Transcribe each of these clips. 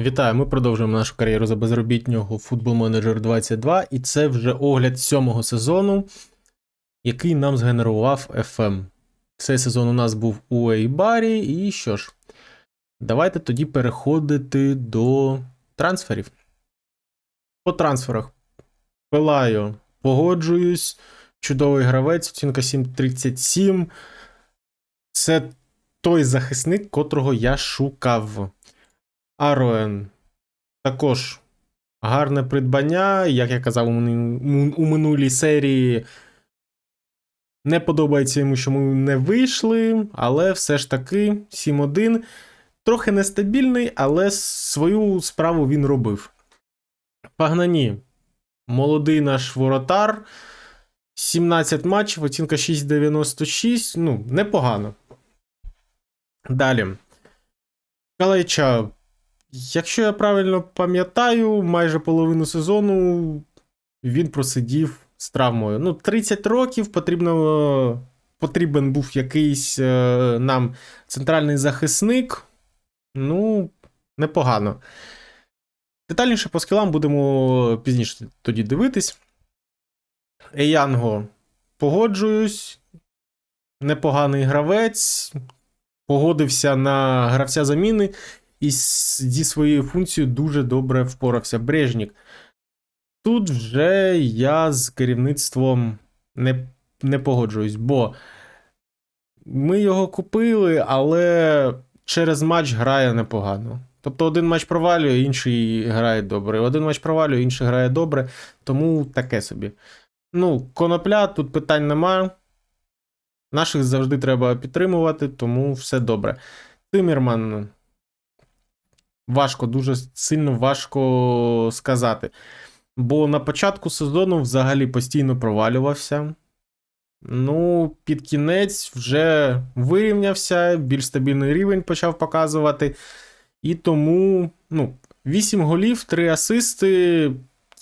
Вітаю, ми продовжуємо нашу кар'єру за безробітнього Football Manager 22, і це вже огляд сьомого сезону, який нам згенерував FM. Цей сезон у нас був у Ейбарі, і що ж, давайте тоді переходити до трансферів. По трансферах. Пилаю, погоджуюсь. Чудовий гравець, оцінка 7.37. Це той захисник, котрого я шукав. Ароен. Також гарне придбання. Як я казав у, минулій серії, не подобається йому, що ми не вийшли, але все ж таки 7-1. Трохи нестабільний, але свою справу він робив. Пагнані. Молодий наш воротар. 17 матчів, оцінка 6,96. Ну, непогано. Далі. Калайча. Якщо я правильно пам'ятаю, майже половину сезону він просидів з травмою. Ну, 30 років потрібно, потрібен був якийсь е, нам центральний захисник. Ну, непогано. Детальніше по скілам будемо пізніше тоді дивитись. Еянго погоджуюсь. Непоганий гравець. Погодився на гравця заміни і зі своєю функцією дуже добре впорався. Брежнік. Тут вже я з керівництвом не, не погоджуюсь, бо ми його купили, але через матч грає непогано. Тобто один матч провалює, інший грає добре. Один матч провалює, інший грає добре. Тому таке собі. Ну, конопля, тут питань нема. Наших завжди треба підтримувати, тому все добре. Тимірман. Важко, дуже сильно важко сказати. Бо на початку сезону взагалі постійно провалювався. Ну, під кінець вже вирівнявся, більш стабільний рівень почав показувати. І тому, ну, 8 голів, 3 асисти.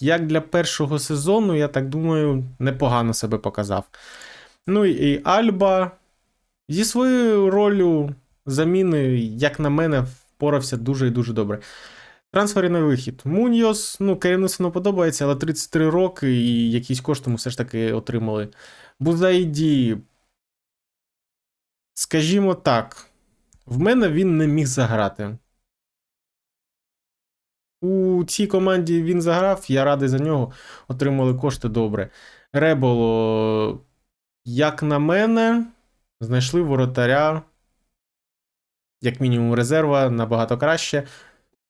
Як для першого сезону, я так думаю, непогано себе показав. Ну і Альба зі своєю ролью заміни, як на мене, впорався дуже і дуже добре. Трансфери на вихід. Муньйос, ну, керівництво не подобається, але 33 роки і якісь кошти ми все ж таки отримали. Бузайді. Скажімо так, в мене він не міг заграти. У цій команді він заграв, я радий за нього. Отримали кошти добре. Реболо, як на мене, знайшли воротаря, як мінімум, резерва набагато краще.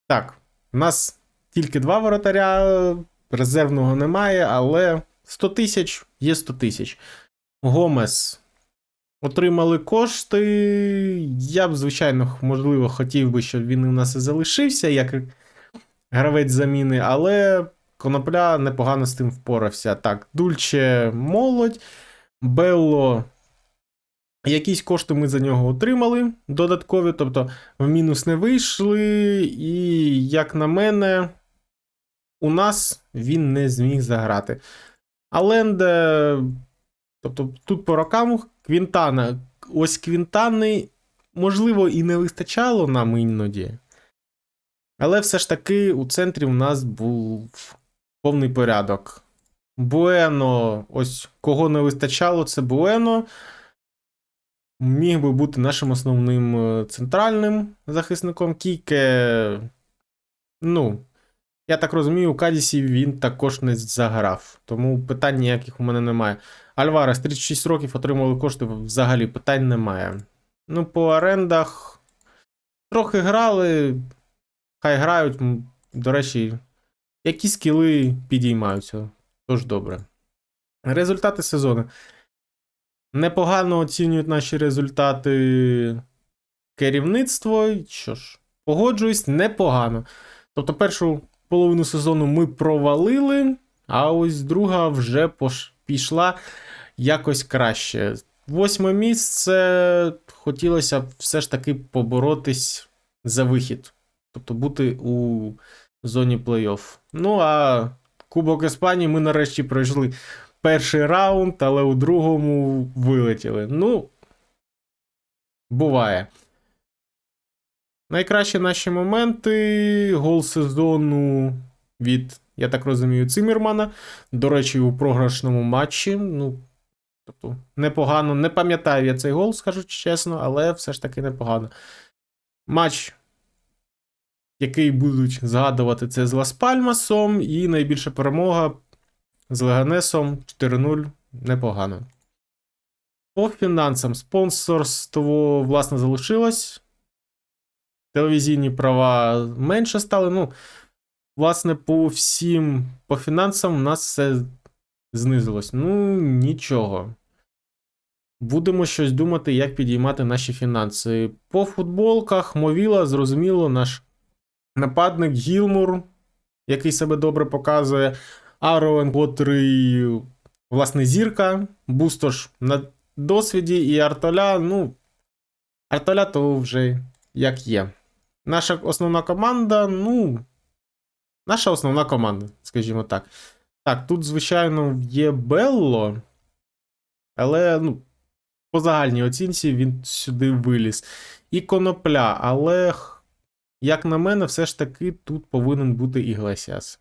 Так, у нас тільки два воротаря, резервного немає, але 100 тисяч є 100 тисяч. Гомес. Отримали кошти. Я б, звичайно, можливо, хотів би, щоб він у нас і залишився, як гравець заміни, але Конопля непогано з тим впорався. Так, Дульче молодь, Белло. Якісь кошти ми за нього отримали додаткові, тобто в мінус не вийшли, і, як на мене, у нас він не зміг заграти. Аленде, тобто тут по рокам Квінтана. Ось Квінтани, можливо, і не вистачало нам іноді. Але все ж таки у центрі у нас був повний порядок. Буено, ось кого не вистачало, це Буено. Міг би бути нашим основним е, центральним захисником Кіке. Ну, я так розумію, у Кадісі він також не заграв. Тому питань ніяких у мене немає. Альварес 36 років отримали кошти, взагалі питань немає. Ну, по орендах трохи грали. Хай грають. До речі, які скіли підіймаються. Тож добре. Результати сезону. Непогано оцінюють наші результати керівництво. Що ж, погоджуюсь, непогано. Тобто, першу половину сезону ми провалили, а ось друга вже пішла якось краще. Восьме місце хотілося б все ж таки поборотись за вихід. Тобто бути у зоні плей-офф. Ну а Кубок Іспанії ми нарешті пройшли перший раунд, але у другому вилетіли. Ну, буває. Найкращі наші моменти. Гол сезону від, я так розумію, Циммермана. До речі, у програшному матчі. Ну, тобто, непогано. Не пам'ятаю я цей гол, скажу чесно, але все ж таки непогано. Матч, який будуть згадувати, це з Лас Пальмасом, і найбільша перемога з Леганесом 4-0. Непогано. По фінансам спонсорство, власне, залишилось. Телевізійні права менше стали. Ну, власне, по всім по фінансам у нас все знизилось. Ну, нічого. Будемо щось думати, як підіймати наші фінанси. По футболках Мовіла, зрозуміло, наш нападник Гілмур, який себе добре показує. Аровен, котрий, власне, зірка. Бустош на досвіді і Артоля, ну. Артоля то вже як є. Наша основна команда, ну. Наша основна команда, скажімо так. Так, тут, звичайно, є Белло, але, ну, по загальній оцінці він сюди виліз. І конопля, але, як на мене, все ж таки тут повинен бути Іглесіас.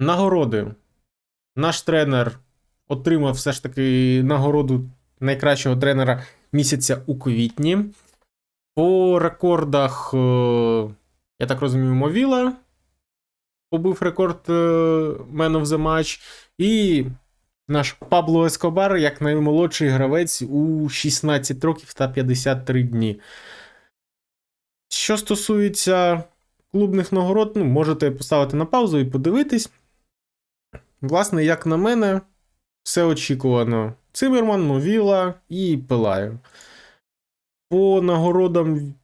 Нагороди. Наш тренер отримав все ж таки нагороду найкращого тренера місяця у квітні. По рекордах, е, я так розумію, Мовіла побив рекорд е, Man of the Match. І наш Пабло Ескобар як наймолодший гравець у 16 років та 53 дні. Що стосується клубних нагород, ну, можете поставити на паузу і подивитись. Власне, як на мене, все очікувано. Цимерман, Мовіла і Пелаю. По нагородам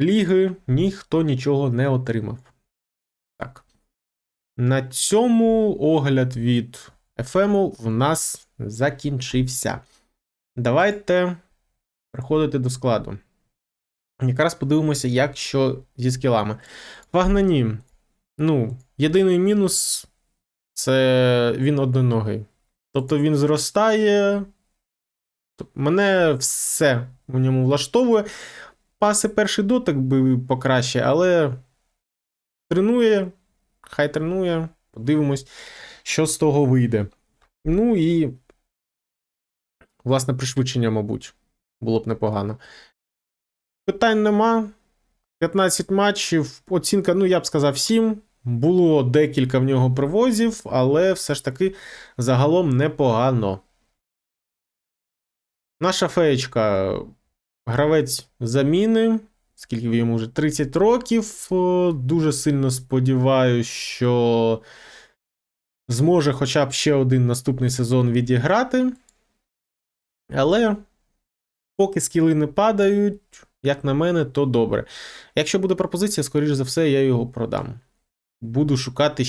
ліги ніхто нічого не отримав. Так. На цьому огляд від FM в нас закінчився. Давайте переходити до складу. Якраз подивимося, як що зі скілами. Вагнані. Ну, єдиний мінус це він одноногий. Тобто він зростає. Мене все в ньому влаштовує. Паси перший дотик би покраще, але тренує, хай тренує, подивимось, що з того вийде. Ну і, власне, пришвидшення, мабуть, було б непогано. Питань нема. 15 матчів, оцінка, ну, я б сказав, 7. Було декілька в нього привозів, але все ж таки загалом непогано. Наша феєчка, гравець заміни, скільки йому вже 30 років. Дуже сильно сподіваюся, що зможе хоча б ще один наступний сезон відіграти. Але поки скіли не падають, як на мене, то добре. Якщо буде пропозиція, скоріш за все, я його продам. Буду шукати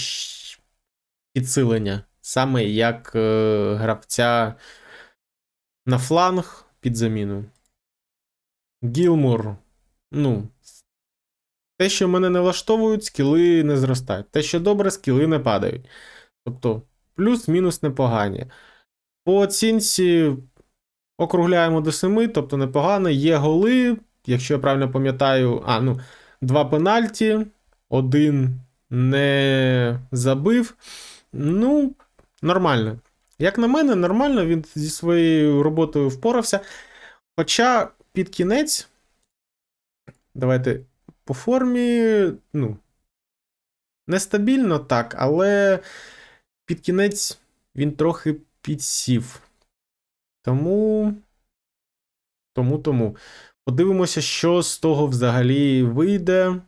підсилення, саме як е, гравця на фланг під заміну. Гілмур. Ну. Те, що мене не влаштовують, скіли не зростають. Те, що добре, скіли не падають. Тобто, плюс-мінус непогані. По оцінці округляємо до 7, тобто непогано. Є голи, якщо я правильно пам'ятаю, а, ну, два пенальті, один не забив. Ну, нормально. Як на мене, нормально, він зі своєю роботою впорався. Хоча під кінець, давайте по формі, ну, нестабільно так, але під кінець він трохи підсів. Тому. Тому, тому. Подивимося, що з того взагалі вийде.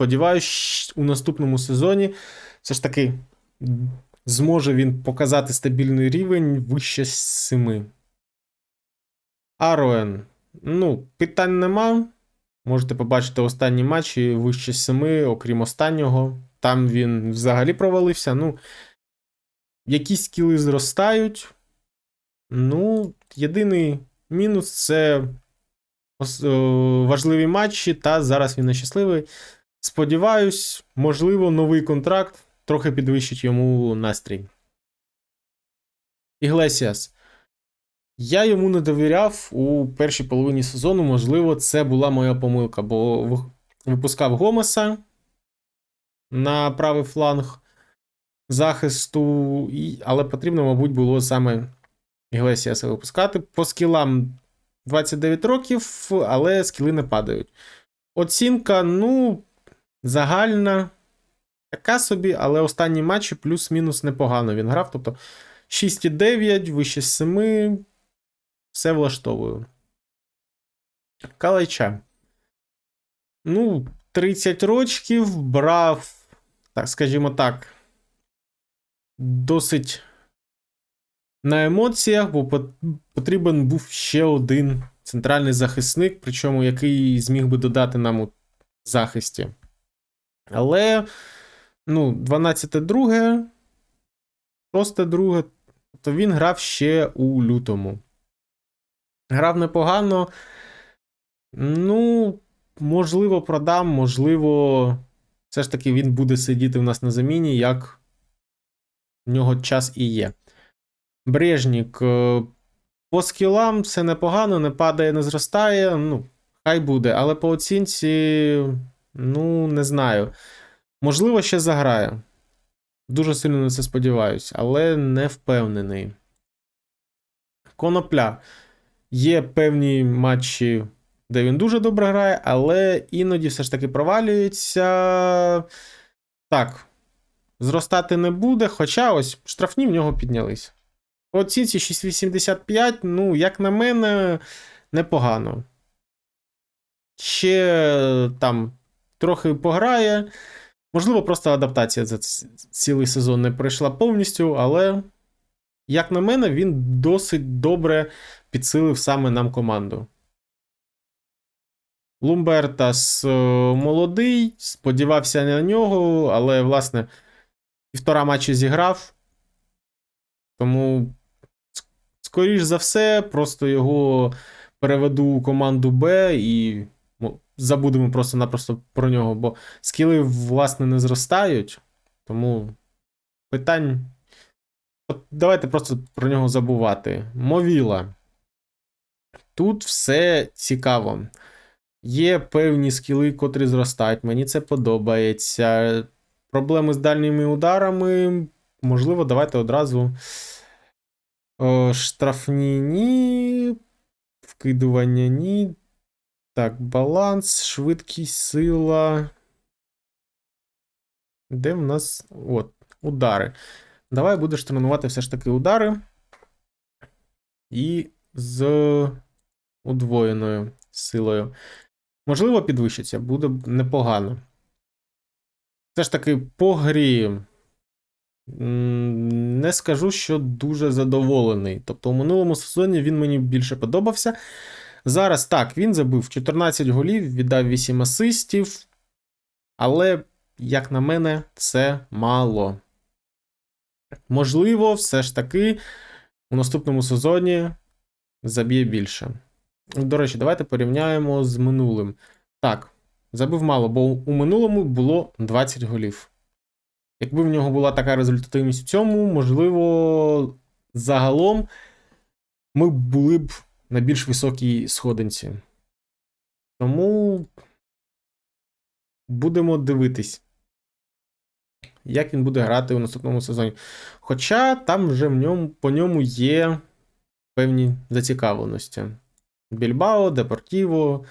Сподіваюсь, у наступному сезоні все ж таки зможе він показати стабільний рівень вище 7. Ароен. Ну, питань нема. Можете побачити останні матчі вище 7, окрім останнього. Там він взагалі провалився. Ну, якісь скіли зростають. Ну, єдиний мінус це важливі матчі, та зараз він нещасливий. Сподіваюсь, можливо, новий контракт трохи підвищить йому настрій. Іглесіас. Я йому не довіряв у першій половині сезону. Можливо, це була моя помилка, бо випускав Гомеса на правий фланг захисту, але потрібно, мабуть, було саме Іглесіаса випускати. По скілам 29 років, але скіли не падають. Оцінка, ну, загальна, така собі, але останні матчі плюс-мінус непогано він грав. Тобто 6,9, вище 7. Все влаштовую. Калайча. Ну, 30 рочків брав, так скажімо так, досить на емоціях, бо потрібен був ще один центральний захисник, причому який зміг би додати нам у захисті. Але, ну, 12 друге, 6 друге, то він грав ще у лютому. Грав непогано. Ну, можливо, продам, можливо, все ж таки він буде сидіти в нас на заміні, як в нього час і є. Брежнік. е, По скілам все непогано, не падає, не зростає. Ну, хай буде. Але по оцінці, ну, не знаю. Можливо, ще заграє. Дуже сильно на це сподіваюся, але не впевнений. Конопля. Є певні матчі, де він дуже добре грає, але іноді все ж таки провалюється. Так, зростати не буде, хоча ось штрафні в нього піднялись. Оцінці 6,85, ну, як на мене, непогано. Ще там трохи пограє. Можливо, просто адаптація за цілий сезон не пройшла повністю, але, як на мене, він досить добре підсилив саме нам команду. Лумбертас е, молодий, сподівався на нього, але, власне, півтора матчі зіграв. Тому, скоріш за все, просто його переведу у команду Б і забудемо просто-напросто про нього, бо скіли, власне, не зростають. Тому питань. От давайте просто про нього забувати. Мовіла. Тут все цікаво. Є певні скіли, котрі зростають. Мені це подобається. Проблеми з дальніми ударами. Можливо, давайте одразу. О, штрафні ні. Вкидування ні. Так, баланс, швидкість, сила. Де в нас. От, удари. Давай будеш тренувати все ж таки удари. І з удвоєною силою. Можливо, підвищиться, буде непогано. Все ж таки, по грі. Не скажу, що дуже задоволений. Тобто, у минулому сезоні він мені більше подобався. Зараз так, він забив 14 голів, віддав 8 асистів. Але, як на мене, це мало. Можливо, все ж таки у наступному сезоні заб'є більше. До речі, давайте порівняємо з минулим. Так, забив мало, бо у минулому було 20 голів. Якби в нього була така результативність у цьому, можливо, загалом ми були б на більш високій сходинці. Тому будемо дивитись, як він буде грати у наступному сезоні. Хоча там вже в ньому, по ньому є певні зацікавленості. Більбао, Депортіво.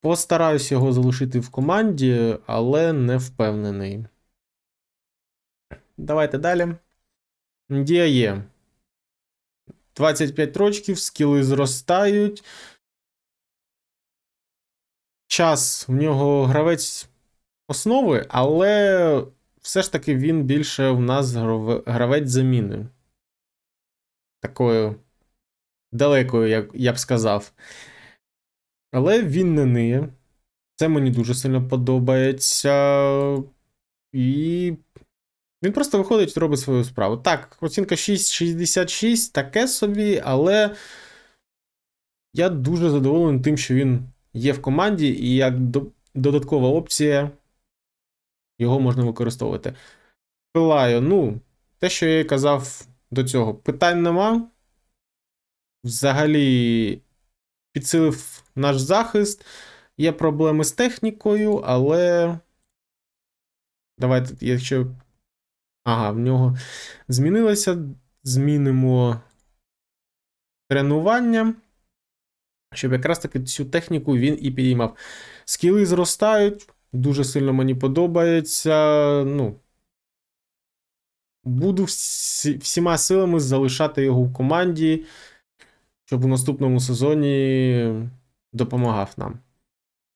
Постараюсь його залишити в команді, але не впевнений. Давайте далі. Діає. 25 рочків, скіли зростають. Час в нього гравець основи, але все ж таки він більше в нас гравець заміни. Такою далекою, як я б сказав. Але він не ниє. Це мені дуже сильно подобається. І він просто виходить і робить свою справу. Так, оцінка 6,66, таке собі, але я дуже задоволений тим, що він є в команді, і як до- додаткова опція його можна використовувати. Пилаю, ну, те, що я казав до цього, питань нема. взагалі підсилив наш захист. Є проблеми з технікою, але. Давайте, якщо. Ага, в нього змінилося. Змінимо тренування. Щоб якраз таки цю техніку він і підіймав. Скіли зростають. Дуже сильно мені подобається. Ну. Буду всі, всіма силами залишати його в команді, щоб у наступному сезоні допомагав нам.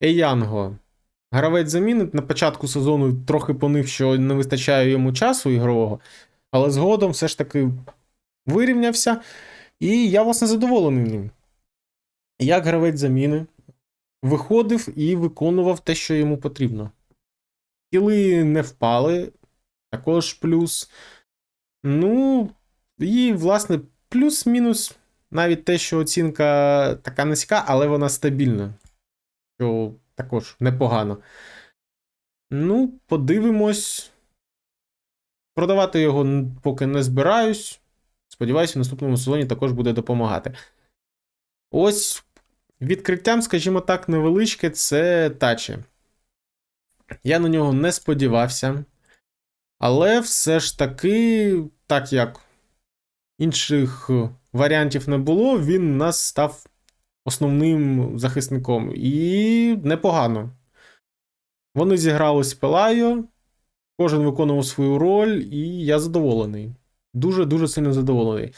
Еянго. Гравець заміни на початку сезону трохи понив, що не вистачає йому часу ігрового, але згодом все ж таки вирівнявся. І я, власне, задоволений ним. Як гравець заміни виходив і виконував те, що йому потрібно. Кіли не впали, також плюс. Ну, і, власне, плюс-мінус навіть те, що оцінка така низька, але вона стабільна. Що також непогано. Ну, подивимось. Продавати його поки не збираюсь. Сподіваюся, в наступному сезоні також буде допомагати. Ось відкриттям, скажімо так, невеличке це тачі. Я на нього не сподівався. Але все ж таки, так як інших варіантів не було, він нас став основним захисником. І непогано. Вони зіграли з Пелайо, кожен виконував свою роль, і я задоволений. Дуже-дуже сильно задоволений.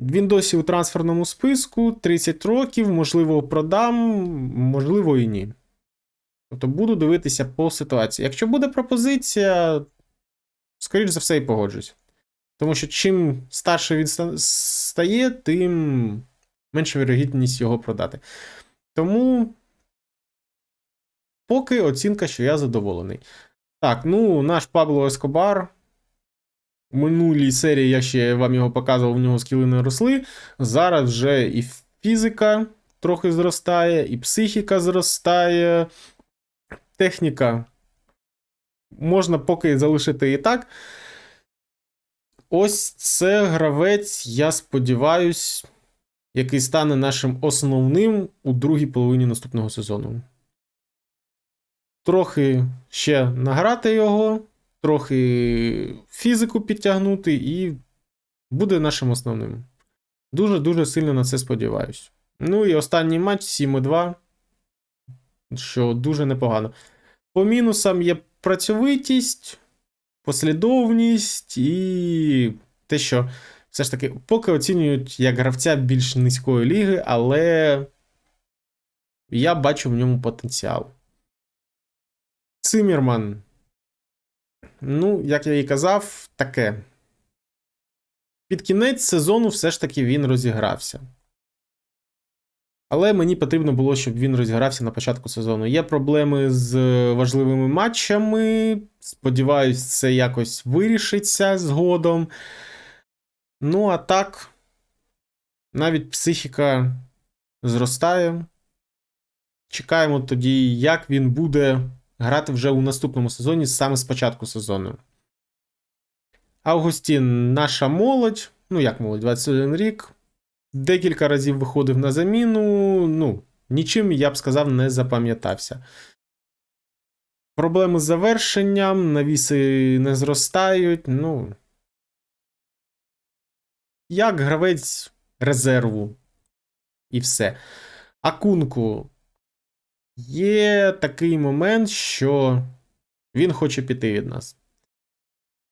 Він досі у трансферному списку 30 років, можливо, продам, можливо, і ні. Тобто буду дивитися по ситуації. Якщо буде пропозиція, скоріш за все, і погоджусь. Тому що чим старше він стає, тим менша вірогідність його продати. Тому поки оцінка, що я задоволений. Так, ну, наш Пабло Ескобар. В минулій серії я ще вам його показував, в нього скіли не росли. Зараз вже і фізика трохи зростає, і психіка зростає. Техніка можна поки залишити і так. Ось це гравець, я сподіваюсь, який стане нашим основним у другій половині наступного сезону. Трохи ще награти його, трохи фізику підтягнути, і буде нашим основним. Дуже-дуже сильно на це сподіваюсь. Ну і останній матч 7-2, що дуже непогано. По мінусам є працьовитість, послідовність і те, що все ж таки поки оцінюють як гравця більш низької ліги, але я бачу в ньому потенціал. Цимірман. Ну, як я і казав, таке. Під кінець сезону все ж таки він розігрався. Але мені потрібно було, щоб він розігрався на початку сезону. Є проблеми з важливими матчами. Сподіваюсь, це якось вирішиться згодом. Ну, а так, навіть психіка зростає. Чекаємо тоді, як він буде грати вже у наступному сезоні, саме з початку сезону. Августін, наша молодь. Ну, як молодь, 21 рік. Декілька разів виходив на заміну. Ну, нічим, я б сказав, не запам'ятався. Проблеми з завершенням, навіси не зростають. Ну. Як гравець резерву. І все. Акунку. Є такий момент, що він хоче піти від нас.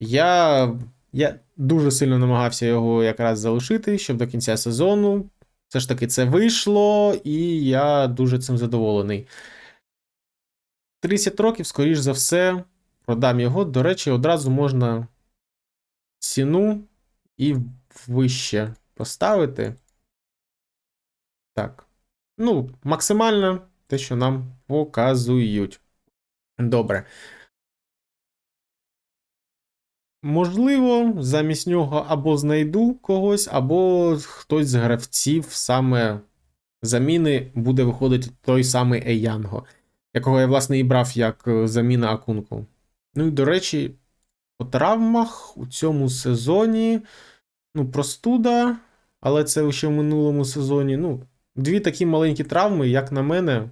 Я я дуже сильно намагався його якраз залишити, щоб до кінця сезону. Все ж таки, це вийшло, і я дуже цим задоволений. 30 років, скоріш за все, продам його. До речі, одразу можна ціну і вище поставити. Так. Ну, максимально те, що нам показують. Добре. Можливо, замість нього або знайду когось, або хтось з гравців саме заміни буде виходити той самий Еянго, якого я, власне, і брав як е, заміна Акунку. Ну і, до речі, по травмах у цьому сезоні ну, простуда, але це ще в минулому сезоні. Ну, дві такі маленькі травми, як на мене,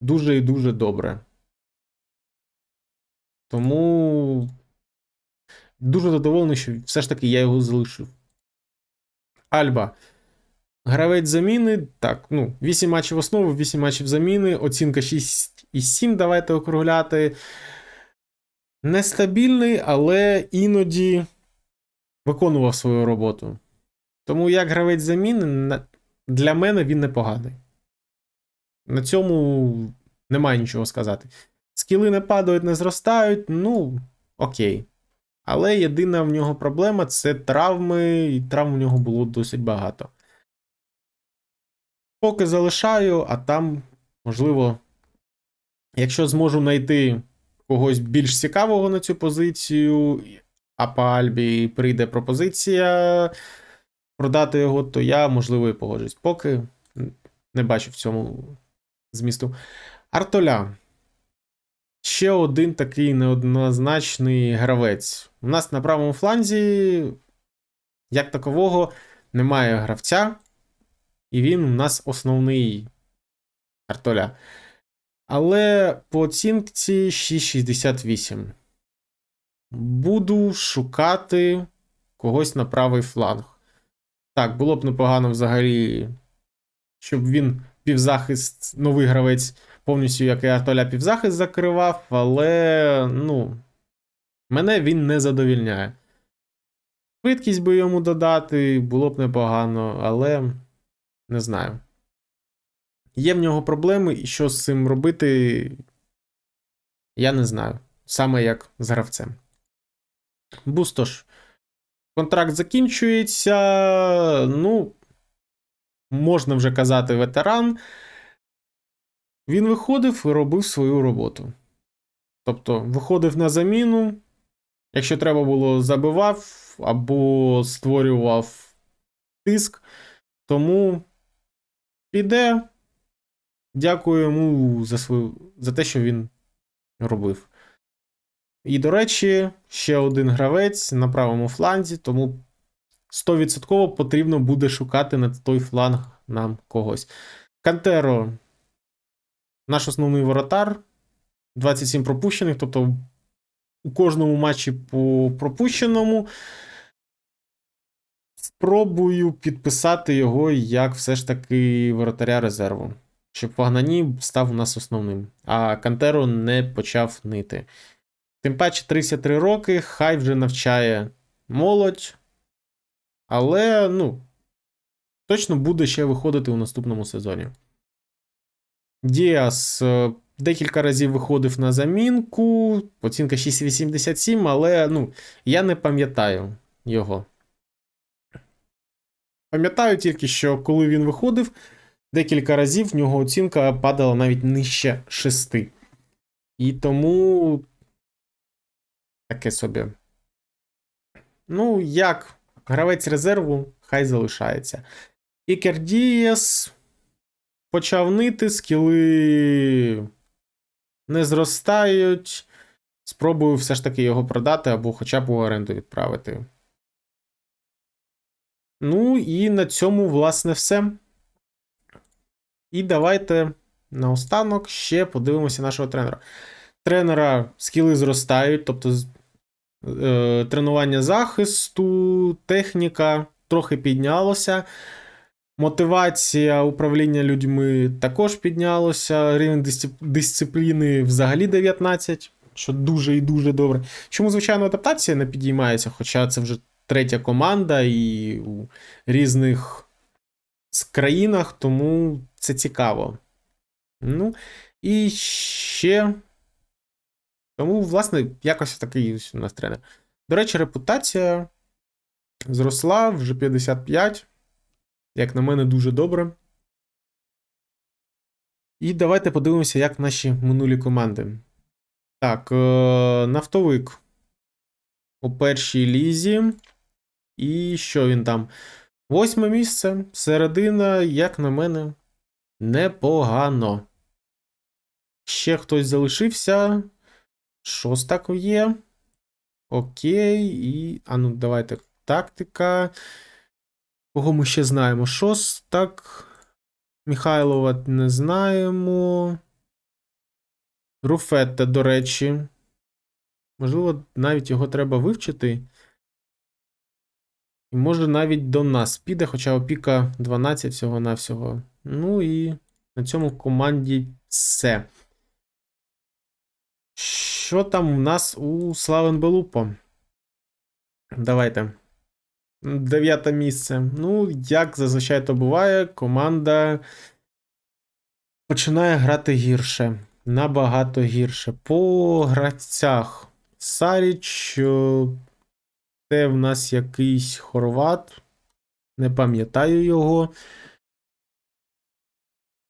дуже і дуже добре. Тому дуже задоволений, що все ж таки я його залишив. Альба. Гравець заміни. Так, ну, 8 матчів основи, 8 матчів заміни, оцінка 6,7, давайте округляти. Нестабільний, але іноді виконував свою роботу. Тому як гравець заміни, для мене він непоганий. На цьому немає нічого сказати. Скіли не падають, не зростають, ну, окей. Але єдина в нього проблема це травми, і травм у нього було досить багато. Поки залишаю, а там, можливо, якщо зможу знайти когось більш цікавого на цю позицію, а по Альбі прийде пропозиція продати його, то я, можливо, і погоджусь. Поки не бачу в цьому змісту. Артоля. Ще один такий неоднозначний гравець. У нас на правому фланзі, як такового, немає гравця, і він у нас основний Артоля. Але по оцінці 6,68. Буду шукати когось на правий фланг. Так, було б непогано взагалі, щоб він півзахист, новий гравець, повністю, як і Артоля, півзахист закривав, але, ну, мене він не задовільняє. Швидкість би йому додати, було б непогано, але не знаю. Є в нього проблеми, і що з цим робити, я не знаю. Саме як з гравцем. Бустош. Контракт закінчується. Ну, можна вже казати, ветеран. Він виходив і робив свою роботу. Тобто, виходив на заміну. Якщо треба було, забивав або створював тиск. Тому піде. Дякую йому за свою, за те, що він робив. І, до речі, ще один гравець на правому фланзі, тому 100% потрібно буде шукати на той фланг нам когось. Кантеро, наш основний воротар. 27 пропущених, тобто у кожному матчі по пропущеному. Спробую підписати його як все ж таки воротаря резерву. Щоб Вагнані став у нас основним, а Кантеро не почав нити. Тим паче 33 роки, хай вже навчає молодь. Але, ну, точно буде ще виходити у наступному сезоні. Діас е, декілька разів виходив на замінку. Оцінка 6,87, але ну, я не пам'ятаю його. Пам'ятаю тільки, що коли він виходив, декілька разів в нього оцінка падала навіть нижче 6. І тому таке собі. Ну, як гравець резерву, хай залишається. Ікер Дієс почав нити, скіли не зростають. Спробую все ж таки його продати або хоча б у оренду відправити. Ну, і на цьому, власне, все. І давайте наостанок ще подивимося нашого тренера. Тренера скіли зростають, тобто тренування захисту, техніка трохи піднялося. Мотивація управління людьми також піднялося. Рівень дисципліни взагалі 19, що дуже і дуже добре. Чому, звичайно, адаптація не підіймається, хоча це вже третя команда і у різних країнах, тому це цікаво. Ну, і ще. Тому, власне, якось такий у нас тренер. До речі, репутація зросла вже 55. Як на мене, дуже добре. І давайте подивимося, як наші минулі команди. Так, е- нафтовик у першій лізі. І що він там? Восьме місце. Середина, як на мене, непогано. Ще хтось залишився. Шостак є. Окей. І. А ну, давайте. Тактика. Кого ми ще знаємо? Шос, так. Михайлова не знаємо. Руфетте, до речі. Можливо, навіть його треба вивчити. І може навіть до нас піде, хоча опіка 12 всього-навсього. Ну і на цьому команді все. Що там у нас у Славен Белупо? Давайте. Дев'яте місце. Ну, як зазвичай то буває, команда починає грати гірше. Набагато гірше. По гравцях. Саріч. Це в нас якийсь хорват. Не пам'ятаю його.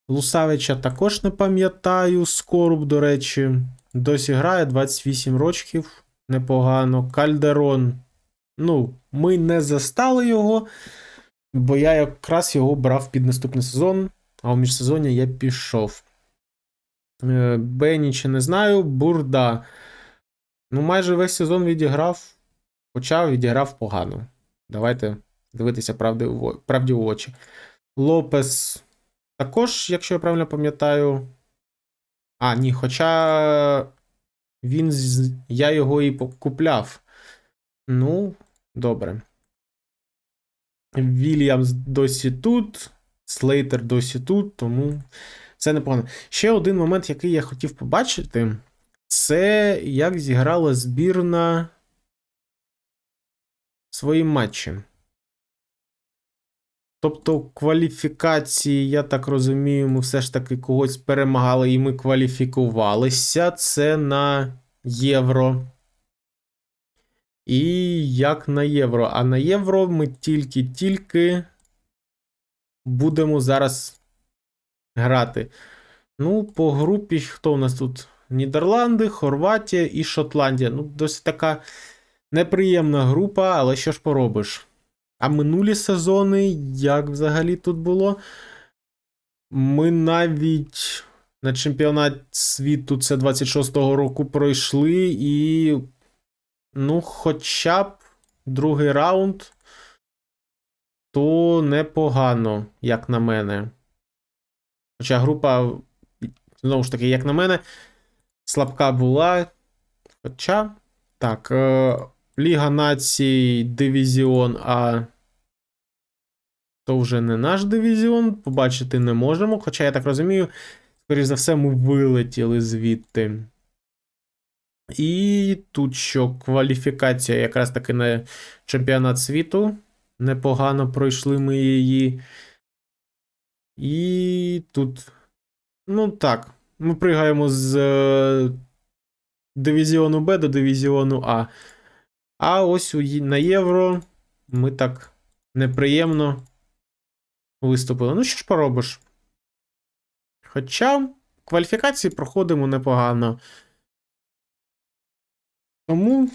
Лусавича також не пам'ятаю. Скоруб, до речі. Досі грає 28 рочків. Непогано. Кальдерон. Ну, ми не застали його, бо я якраз його брав під наступний сезон, а у міжсезоння я пішов. Е, Беніча не знаю, Бурда. Ну, майже весь сезон відіграв, хоча відіграв погано. Давайте дивитися правді, правді в очі. Лопес також, якщо я правильно пам'ятаю. А, ні, хоча він я його і купляв. Ну, добре. Вільямс досі тут, Слейтер досі тут, тому це непогано. Ще один момент, який я хотів побачити, це як зіграла збірна свої матчі. Тобто, кваліфікації, я так розумію, ми все ж таки когось перемагали і ми кваліфікувалися. Це на євро. І як на євро. А на євро ми тільки-тільки будемо зараз грати. Ну, по групі, хто у нас тут? Нідерланди, Хорватія і Шотландія. Ну, досить така неприємна група, але що ж поробиш? А минулі сезони, як взагалі тут було? Ми навіть на чемпіонат світу це 26-го року пройшли і. Ну, хоча б другий раунд, то непогано, як на мене. Хоча група, знову ж таки, як на мене, слабка була. Хоча, так, е, Ліга націй, Дивізіон А. То вже не наш дивізіон, побачити не можемо. Хоча, я так розумію, скоріш за все, ми вилетіли звідти. І тут що кваліфікація якраз таки на чемпіонат світу. Непогано пройшли ми її. І тут. Ну так, ми пригаємо з е, дивізіону Б до дивізіону А. А ось у, на Євро ми так неприємно виступили. Ну, що ж поробиш? Хоча кваліфікації проходимо непогано. Тому,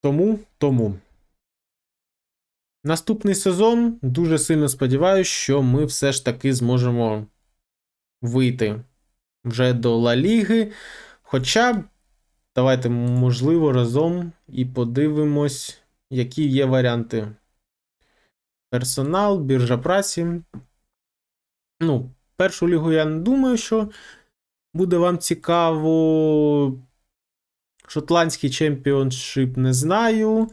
тому, тому. Наступний сезон дуже сильно сподіваюся, що ми все ж таки зможемо вийти вже до Ла Ліги. Хоча, давайте, можливо, разом і подивимось, які є варіанти. Персонал, біржа праці. Ну, першу лігу я не думаю, що буде вам цікаво. Шотландський чемпіоншип не знаю.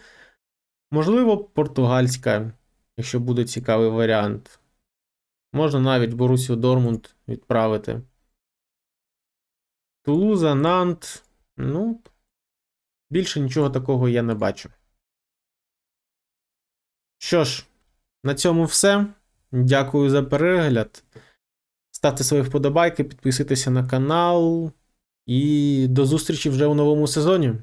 Можливо, португальська, якщо буде цікавий варіант. Можна навіть Борусію Дормунд відправити. Тулуза, Нант. Ну, більше нічого такого я не бачу. Що ж, на цьому все. Дякую за перегляд. Ставте свої вподобайки, підписуйтеся на канал. І до зустрічі вже у новому сезоні.